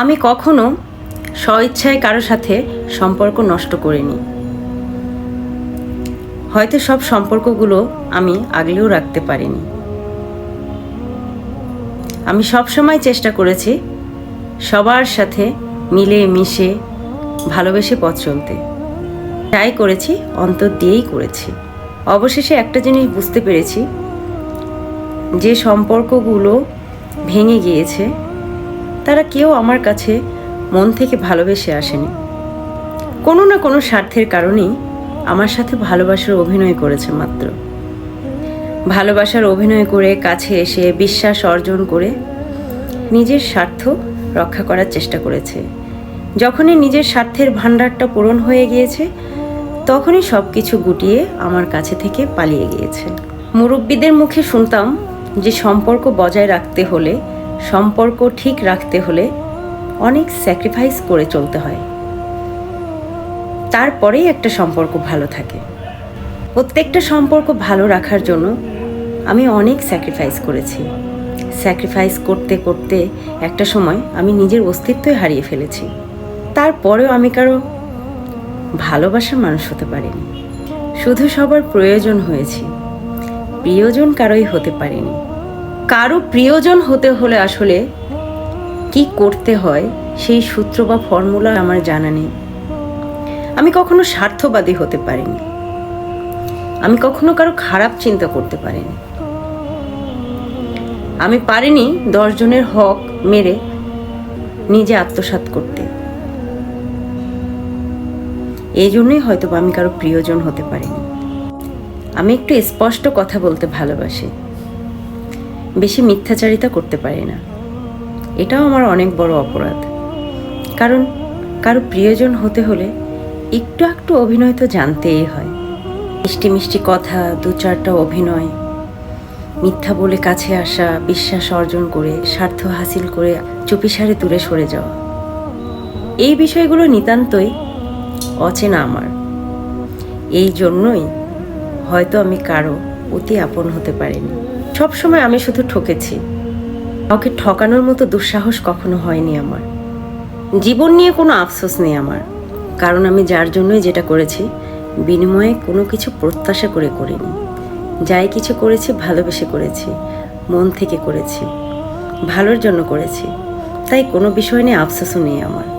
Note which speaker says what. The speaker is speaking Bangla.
Speaker 1: আমি কখনো স্বইচ্ছায় কারও সাথে সম্পর্ক নষ্ট করিনি। হয়তো সব সম্পর্কগুলো আমি আগলেও রাখতে পারিনি। আমি সবসময় চেষ্টা করেছি সবার সাথে মিলে মিশে ভালোবেসে পথ চলতে। তাই করেছি, অন্তর দিয়েই করেছি। অবশেষে একটা জিনিস বুঝতে পেরেছি, যে সম্পর্কগুলো ভেঙে গিয়েছে তারা কেউ আমার কাছে মন থেকে ভালোবেসে আসেনি। কোনো না কোনো স্বার্থের কারণেই আমার সাথে ভালোবাসার অভিনয় করেছে মাত্র। ভালোবাসার অভিনয় করে কাছে এসে বিশ্বাস অর্জন করে নিজের স্বার্থ রক্ষা করার চেষ্টা করেছে। যখনই নিজের স্বার্থের ভাণ্ডারটা পূরণ হয়ে গিয়েছে, তখনই সব কিছু গুটিয়ে আমার কাছে থেকে পালিয়ে গিয়েছে। মুরব্বীদের মুখে শুনতাম যে সম্পর্ক বজায় রাখতে হলে সম্পর্ক ঠিক রাখতে হলে অনেক স্যাক্রিফাইস করে চলতে হয়। তারপরেই একটা সম্পর্ক ভালো থাকে। প্রত্যেকটা সম্পর্ক ভালো রাখার জন্য আমি অনেক স্যাক্রিফাইস করেছি। স্যাক্রিফাইস করতে করতে একটা সময় আমি নিজের অস্তিত্বই হারিয়ে ফেলেছি। তারপরেও আমি কারও ভালোবাসার মানুষ হতে পারিনি। শুধু সবার প্রয়োজন হয়েছি। প্রিয়জন কারোই হতে পারেনি। কারও প্রিয়জন হতে হলে আসলে কি করতে হয় সেই সূত্র বা ফর্মুলা আমার জানা নেই। আমি কখনো স্বার্থবাদী হতে পারিনি। আমি কখনো কারও খারাপ চিন্তা করতে পারিনি। আমি পারিনি দশজনের হক মেরে নিজে আত্মসাৎ করতে। এই জন্যই হয়তো আমি কারও প্রিয়জন হতে পারিনি। আমি একটু স্পষ্ট কথা বলতে ভালোবাসি। বেশি মিথ্যাচারিতা করতে পারি না। এটাও আমার অনেক বড় অপরাধ। কারণ কারও প্রিয়জন হতে হলে একটু একটু অভিনয় তো জানতেই হয়। মিষ্টি মিষ্টি কথা, দু চারটা অভিনয়, মিথ্যা বলে কাছে আসা, বিশ্বাস অর্জন করে, স্বার্থ হাসিল করে চুপিসারে দূরে সরে যাওয়া। এই বিষয়গুলো নিতান্তই অচেনা আমার। এই জন্যই হয়তো আমি কারও অতি আপন হতে পারিনি। সবসময় আমি শুধু ঠকেছি। কাউকে ঠকানোর মতো দুঃসাহস কখনো হয়নি আমার। জীবন নিয়ে কোনো আফসোস নেই আমার। কারণ আমি যার জন্যই যেটা করেছি, বিনিময়ে কোনো কিছু প্রত্যাশা করে করিনি। যাই কিছু করেছি, ভালোবেসে করেছি, মন থেকে করেছি, ভালোর জন্য করেছি। তাই কোনো বিষয় নিয়ে আফসোসও নেই আমার।